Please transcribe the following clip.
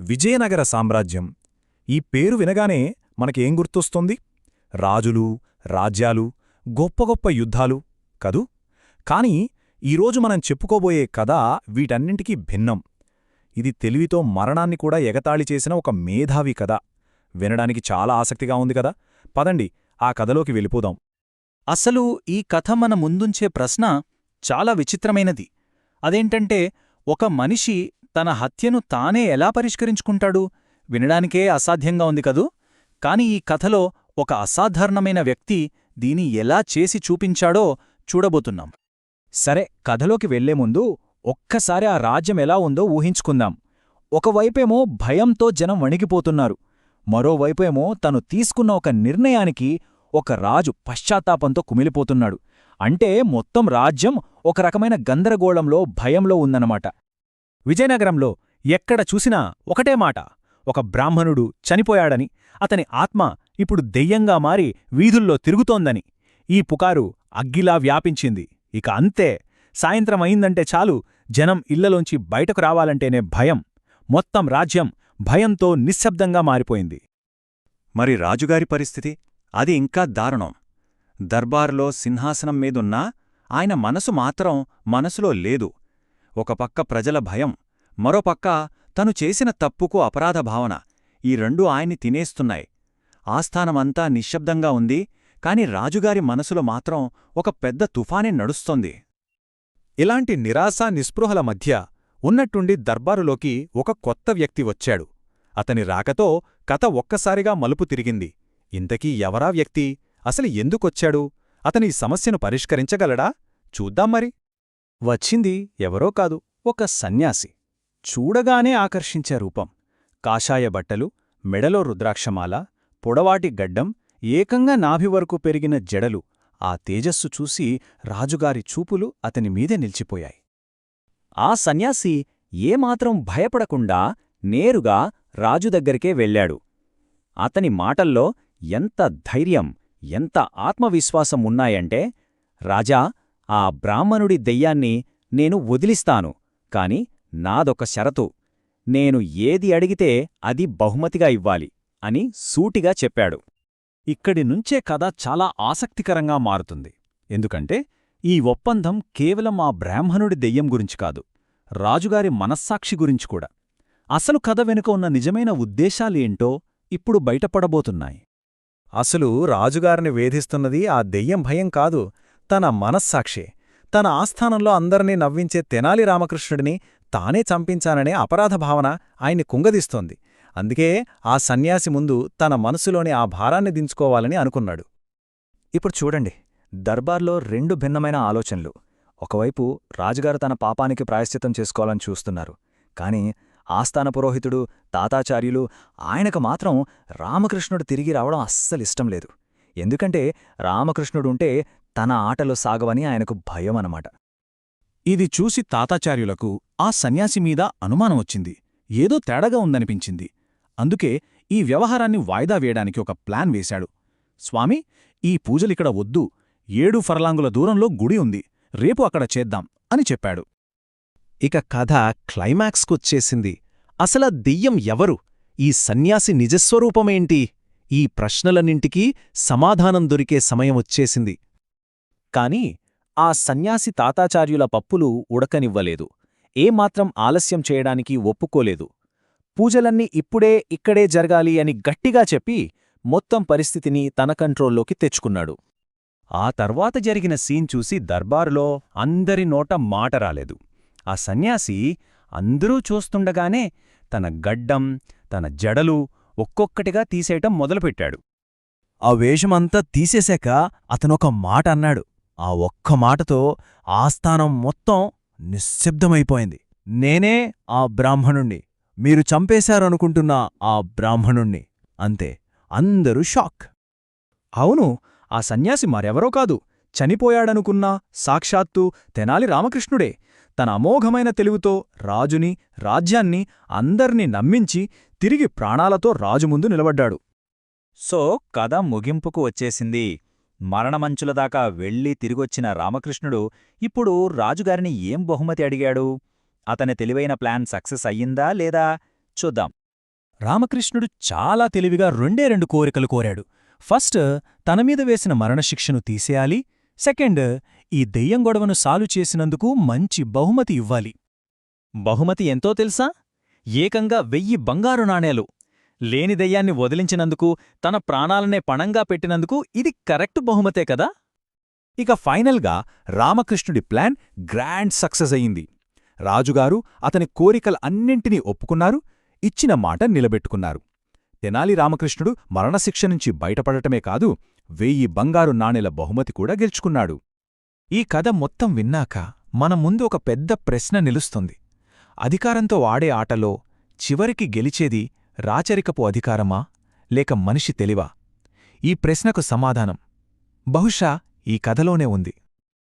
విజయనగర సామ్రాజ్యం. ఈ పేరు వినగానే మనకేం గుర్తొస్తుంది? రాజులు రాజ్యాలు గొప్ప గొప్ప యుద్ధాలు కదూ? కాని ఈరోజు మనం చెప్పుకోబోయే కథ వీటన్నింటికీ భిన్నం. ఇది తెలివితో మరణాన్ని కూడా ఎగతాళి చేసిన ఒక మేధావి కథ. వినడానికి చాలా ఆసక్తిగా ఉంది కదా? పదండి ఆ కథలోకి వెళ్ళిపోదాం. అసలు ఈ కథ మన ముందుంచే ప్రశ్న చాలా విచిత్రమైనది. అదేంటంటే ఒక మనిషి తన హత్యను తానే ఎలా పరిష్కరించుకుంటాడు? వినడానికే అసాధ్యంగా ఉంది కదూ? కాని ఈ కథలో ఒక అసాధారణమైన వ్యక్తి దీని ఎలా చేసి చూపించాడో చూడబోతున్నాం. సరే కథలోకి వెళ్ళే ముందు ఒక్కసారి ఆ రాజ్యం ఎలా ఉందో ఊహించుకుందాం. ఒకవైపేమో భయంతో జనం వణిగిపోతున్నారు మరోవైపేమో తను తీసుకున్న ఒక నిర్ణయానికి ఒక రాజు పశ్చాత్తాపంతో కుమిలిపోతున్నాడు. అంటే మొత్తం రాజ్యం ఒక రకమైన గందరగోళంలో భయంలో ఉందన్నమాట. విజయనగరంలో ఎక్కడ చూసినా ఒకటే మాట. ఒక బ్రాహ్మణుడు చనిపోయాడని అతని ఆత్మ ఇప్పుడు దెయ్యంగా మారి వీధుల్లో తిరుగుతోందని. ఈ పుకారు అగ్గిలా వ్యాపించింది. ఇక అంతే. సాయంత్రం అయిందంటే చాలు జనం ఇళ్ళలోంచి బయటకు రావాలంటేనే భయం. మొత్తం రాజ్యం భయంతో నిశ్శబ్దంగా మారిపోయింది. మరి రాజుగారి పరిస్థితి? అది ఇంకా దారుణం. దర్బారులో సింహాసనం మీదున్నా ఆయన మనసు మాత్రం మనసులో లేదు. ఒకపక్క ప్రజల భయం మరోపక్క తను చేసిన తప్పుకు అపరాధ భావన. ఈ రెండూ ఆయన్ని తినేస్తున్నాయి. ఆస్థానమంతా నిశ్శబ్దంగా ఉంది కాని రాజుగారి మనసులో మాత్రం ఒక పెద్ద తుఫానే నడుస్తోంది. ఇలాంటి నిరాశా నిస్పృహల మధ్య ఉన్నట్టుండి దర్బారులోకి ఒక కొత్త వ్యక్తి వచ్చాడు. అతని రాకతో కథ ఒక్కసారిగా మలుపు తిరిగింది. ఇంతకీ ఎవరా వ్యక్తి? అసలు ఎందుకొచ్చాడు? అతని ఈ సమస్యను పరిష్కరించగలడా? చూద్దాం మరి. వచ్చింది ఎవరో కాదు ఒక సన్యాసి. చూడగానే ఆకర్షించే రూపం. కాషాయ బట్టలు మెడలో రుద్రాక్షమాల పొడవాటి గడ్డం ఏకంగా నాభి వరకు పెరిగిన జడలు ఆ తేజస్సు చూసి రాజుగారి చూపులు అతని మీదే నిలిచిపోయాయి. ఆ సన్యాసి ఏమాత్రం భయపడకుండా నేరుగా రాజు దగ్గరికే వెళ్ళాడు. అతని మాటల్లో ఎంత ధైర్యం ఎంత ఆత్మవిశ్వాసం ఉన్నాయంటే రాజా ఆ బ్రాహ్మణుడి దెయ్యాన్ని నేను వదిలిస్తాను కాని నాదొక షరతు. నేను ఏది అడిగితే అది బహుమతిగా ఇవ్వాలి అని సూటిగా చెప్పాడు. ఇక్కడి నుంచే కథ చాలా ఆసక్తికరంగా మారుతుంది. ఎందుకంటే ఈ ఒప్పందం కేవలం ఆ బ్రాహ్మణుడి దెయ్యం గురించి కాదు రాజుగారి మనస్సాక్షి గురించి కూడా. అసలు కథ వెనుక ఉన్న నిజమైన ఉద్దేశాలేంటో ఇప్పుడు బయటపడబోతున్నాయి. అసలు రాజుగారిని వేధిస్తున్నది ఆ దెయ్యం భయం కాదు తన మనస్సాక్షే. తన ఆస్థానంలో అందరినీ నవ్వించే తెనాలి రామకృష్ణుడిని తానే చంపించాననే అపరాధ భావన ఆయన్ని కుంగదీస్తోంది. అందుకే ఆ సన్యాసి ముందు తన మనసులోని ఆ భారాన్ని దించుకోవాలని అనుకున్నాడు. ఇప్పుడు చూడండి దర్బార్లో రెండు భిన్నమైన ఆలోచనలు. ఒకవైపు రాజుగారు తన పాపానికి ప్రాయశ్చితం చేసుకోవాలని చూస్తున్నారు. కాని ఆస్థాన పురోహితుడు తాతాచార్యులు ఆయనకు మాత్రం రామకృష్ణుడు తిరిగి రావడం అస్సలిష్టం లేదు. ఎందుకంటే రామకృష్ణుడుంటే తన ఆటలు సాగవని ఆయనకు భయం అనమాట ఇది చూసి తాతాచార్యులకు ఆ సన్యాసి మీద అనుమానం వచ్చింది. ఏదో తేడాగా ఉందనిపించింది. అందుకే ఈ వ్యవహారాన్ని వాయిదా వేయడానికి ఒక ప్లాన్ వేశాడు. స్వామి ఈ పూజలిక్కడ వద్దు. ఏడు ఫర్లాంగుల దూరంలో గుడి ఉంది. రేపు అక్కడ చేద్దాం అని చెప్పాడు. ఇక కథ క్లైమాక్స్కొచ్చేసింది అసల దెయ్యం ఎవరు? ఈ సన్యాసి నిజస్వరూపమేంటి? ఈ ప్రశ్నలన్నింటికీ సమాధానం దొరికే సమయం వచ్చేసింది. కాని ఆ సన్యాసి తాతాచార్యుల పప్పులు ఉడకనివ్వలేదు. ఏమాత్రం ఆలస్యం చేయడానికి ఒప్పుకోలేదు. పూజలన్నీ ఇప్పుడే ఇక్కడే జరగాలి అని గట్టిగా చెప్పి మొత్తం పరిస్థితిని తన కంట్రోల్లోకి తెచ్చుకున్నాడు. ఆ తర్వాత జరిగిన సీన్ చూసి దర్బారులో అందరి నోట మాట రాలేదు. ఆ సన్యాసి అందరూ చూస్తుండగానే తన గడ్డం తన జడలు ఒక్కొక్కటిగా తీసేయటం మొదలుపెట్టాడు. ఆ వేషమంతా తీసేశాక అతనొక మాట అన్నాడు. ఆ ఒక్క మాటతో ఆస్థానం మొత్తం నిశ్శబ్దమైపోయింది. నేనే ఆ బ్రాహ్మణుణ్ణి. మీరు చంపేశారనుకుంటున్న ఆ బ్రాహ్మణుణ్ణి. అంతే. అందరూ షాక్. అవును ఆ సన్యాసి మరెవరో కాదు. చనిపోయాడనుకున్నా సాక్షాత్తు తెనాలి రామకృష్ణుడే. తన అమోఘమైన తెలివితో రాజుని రాజ్యాన్ని అందర్నీ నమ్మించి తిరిగి ప్రాణాలతో రాజు ముందు నిలబడ్డాడు. సో కథ ముగింపుకు వచ్చేసింది. మరణమంచుల దాకా వెళ్ళి తిరిగొచ్చిన రామకృష్ణుడు ఇప్పుడు రాజుగారిని ఏం బహుమతి అడిగాడు? అతని తెలివైన ప్లాన్ సక్సెస్ అయ్యిందా లేదా? చూద్దాం. రామకృష్ణుడు చాలా తెలివిగా రెండే రెండు కోరికలు కోరాడు. ఫస్ట్ తన మీద వేసిన మరణశిక్షను తీసేయాలి. సెకండ్ ఈ దెయ్యం గొడవను సాలు చేసినందుకు మంచి బహుమతి ఇవ్వాలి. బహుమతి ఎంతో తెలుసా? ఏకంగా వెయ్యి బంగారు నాణేలు. లేని దెయ్యాన్ని వదిలించినందుకు తన ప్రాణాలనే పణంగా పెట్టినందుకు ఇది కరెక్ట్ బహుమతే కదా? ఇక ఫైనల్గా రామకృష్ణుడి ప్లాన్ గ్రాండ్ సక్సెస్ అయింది రాజుగారు అతని కోరికల అన్నింటినీ ఒప్పుకున్నారు ఇచ్చిన మాట నిలబెట్టుకున్నారు. తెనాలి రామకృష్ణుడు మరణశిక్ష నుంచి బయటపడటమే కాదు వెయ్యి బంగారు నాణెల బహుమతి కూడా గెలుచుకున్నాడు. ఈ కథ మొత్తం విన్నాక మన ముందు ఒక పెద్ద ప్రశ్న నిలుస్తుంది. అధికారంతో ఆడే ఆటలో చివరికి గెలిచేది రాచరికపు అధికారమా? లేక మనిషి తెలివా? ఈ ప్రశ్నకు సమాధానం. బహుశా ఈ కథలోనే ఉంది.